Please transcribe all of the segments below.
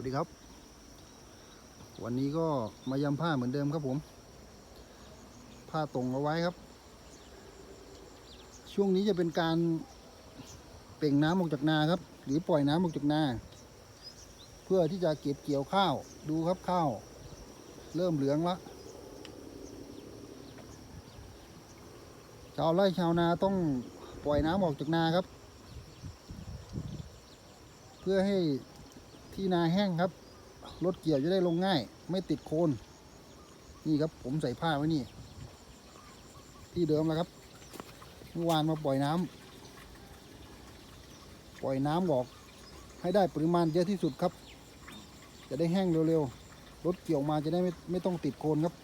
วัสดีครับ วันนี้ก็มายำผ้าเหมือนเดิมครับผม ผ้าตรงเอาไว้ครับ ช่วงนี้จะเป็นการเป่งน้ำออกจากนาครับ หรือปล่อยน้ำออกจากนา เพื่อที่จะเก็บเกี่ยวข้าวดูครับข้าว เริ่มเหลืองละชาวไร่ชาวนาต้องปล่อยน้ำออกจากนาครับ เพื่อให้ ที่นาแห้งครับ รถเกี่ยวจะได้ลงง่าย ไม่ติดโคน นี่ครับผมใส่ผ้าไว้นี่ ที่เดิมแล้วครับเมื่อวานมาปล่อยน้ำปล่อยน้ำออก ให้ได้ปริมาณเยอะที่สุดครับ จะได้แห้งเร็วๆ รถเกี่ยวมาจะได้ไม่ไม่ต้องติดโคนครับ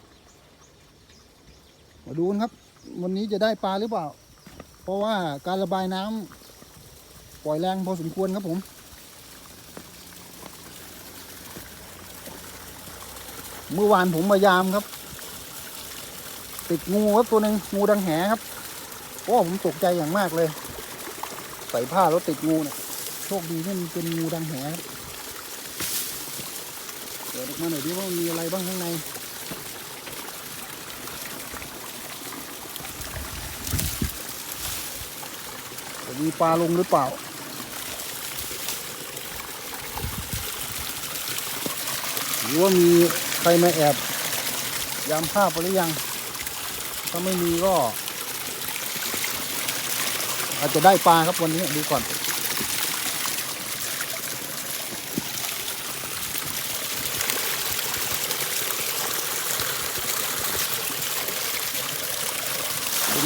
มาดูกันครับ วันนี้จะได้ปลาหรือเปล่า เพราะว่าการระบายน้ำปล่อยแรงพอสมควรครับผม เมื่อวานผมมายามครับ ติดงูครับตัวหนึ่งงูดังแหครับโอ้ผมตกใจอย่างมากเลย ใส่ผ้าแล้วติดงูเนี่ยโชคดีที่มันเป็นงูดังแหครับเปิดออกมาหน่อยดิว่ามันมีอะไรบ้างข้างในจะมีปลาลงหรือเปล่าหรือว่ามี ครมาแอบยามภาพไปหรือยัง ถ้าไม่มีก็ อาจจะได้ปลาครับวันนี้ดูก่อน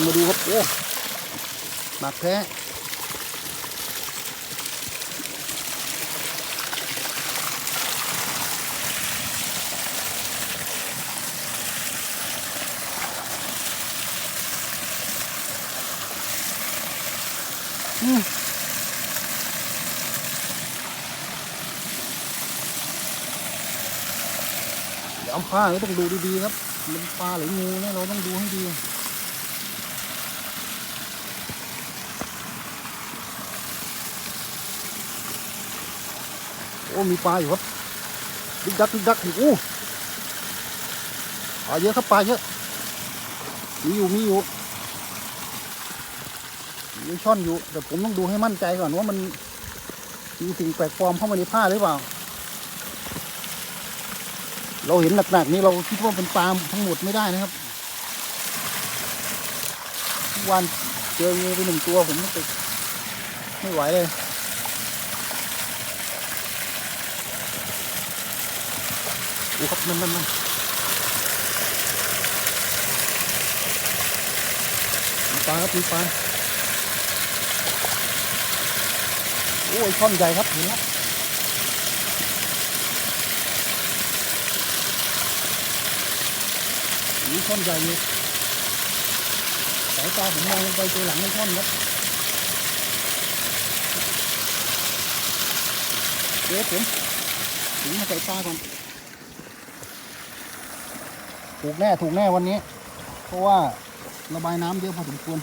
มาดูครับโอ้หนักแท้ เดี๋ยวเอาผ้านี่ต้องดูดีๆครับ มันปลาหรืองูเนะเราต้องดูให้ดีโอ้มีปลาอยู่ครับดึกดักดึกดักโอ้ปลาเยอะครับปลาเยอะมีอยู่มีอยู่มีช่อนอยู่แต่ผมต้องดูให้มั่นใจก่อนว่ามันมีสิ่งแปลกปลอมเข้ามาในผ้าหรือเปล่า เราเห็นหนักๆนี้เราคิดว่าเป็นปลาทั้งหมดไม่ได้นะครับทุกวันเจองูไปหนึ่งตัวผมไม่ติดไม่ไหวเลยโอ้ครับนั่นนั่นนั่นมีปลาครับมีปลาโอ้ยช่อนใหญ่ครับเห็นแล้ว นี่ช่อนใหญ่เลยสายตาผมมองลงไปตัวหลังไม่ท่อนครับเดี๋ยวผมถึงมาใส่ตาก่อนถูกแน่ถูกแน่วันนี้ เพราะว่าระบายน้ำเยอะพอสมควร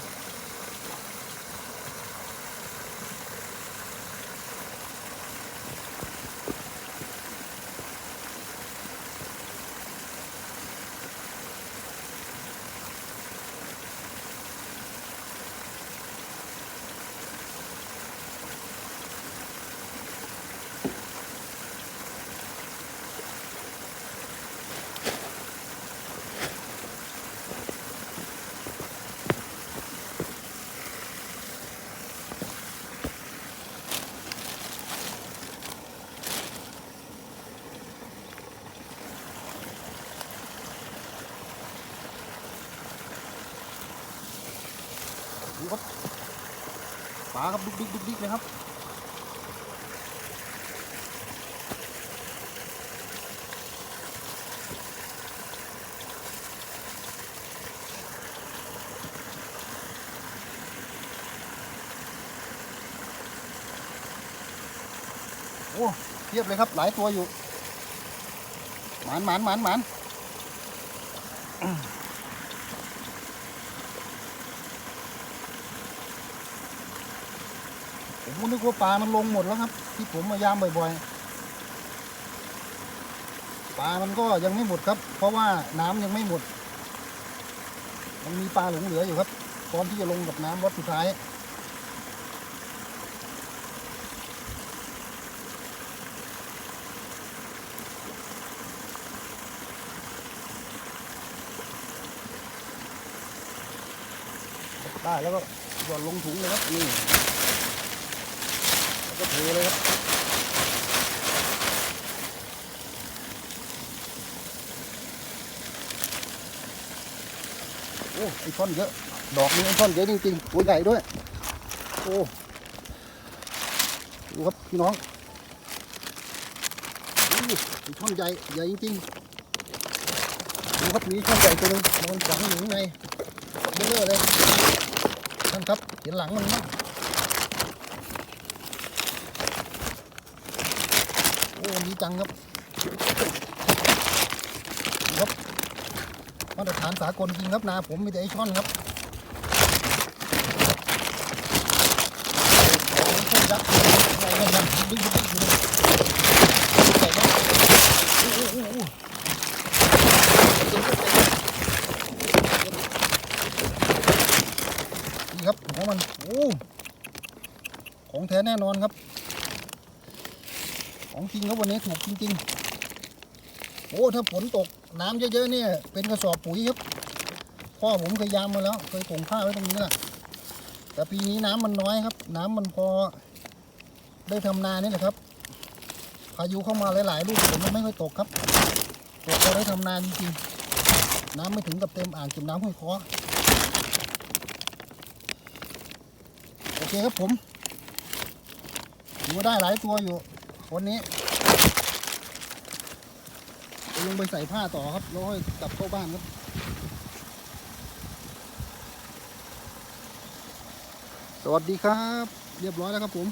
ดูครับปลาครับดุกดิกดุกดิกเลยครับโอ้เทียบเลยครับหลายตัวอยู่หมานหมานหมานหมาน ผม ก็นึกว่าปลามันลงหมดแล้วครับ ที่ผมมายามบ่อยๆ ปลามันก็ยังไม่หมดครับ เพราะว่าน้ำยังไม่หมดยังมีปลาหลงเหลืออยู่ครับพร้อมที่จะลงกับน้ำวัดสุดท้ายได้แล้วก็หย่อนลงถุงเลยครับนี่ แล้วก็เลยครับโอ้ไอช่อนเยอะ ดอกนี้ไอช่อนเยอะจริงๆตัวใหญ่ด้วย โอ้ดูครับพี่น้องอู้ไอช่อนใหญ่ใหญ่จริงๆดูครับมีช่อนใหญ่ตัวนึงมันฝังอยู่ข้างในเบลเลอร์เลยท่านครับเห็นหลังมันไหมโอ้ดีจังครับครับมาตรฐานสากลจริงครับนาผมมีแต่ไอช่อนครับช่อนยักษ์อะไรนั่นดึงดึงดึงใส่ครับโอ้โหโอ้โหนี่ครับหัวมันโอ้ของแท้แน่นอนครับ ของจริงครับวันนี้ถูกจริงๆ โอ้ถ้าฝนตกน้ำเยอะๆเนี่ยเป็นกระสอบปุ๋ยครับพ่อผมเคยยามมาแล้วเคยส่งผ้าไว้ตรงนี้แหละแต่ปีนี้น้ำมันน้อยครับ น้ำมันพอได้ทำนานี่แหละครับพายุเข้ามาหลายๆลูกฝนมันไม่ค่อยตกครับตกพอได้ทำนาจริงๆน้ำไม่ถึงกับเต็มอ่างเก็บน้ำห้วยคอโอเคครับผมถือว่ได้หลายตัวอยู่ วันนี้จะลงไปใส่ผ้าต่อครับแล้วค่อยกลับเข้าบ้านครับสวัสดีครับ เรียบร้อยแล้วครับผม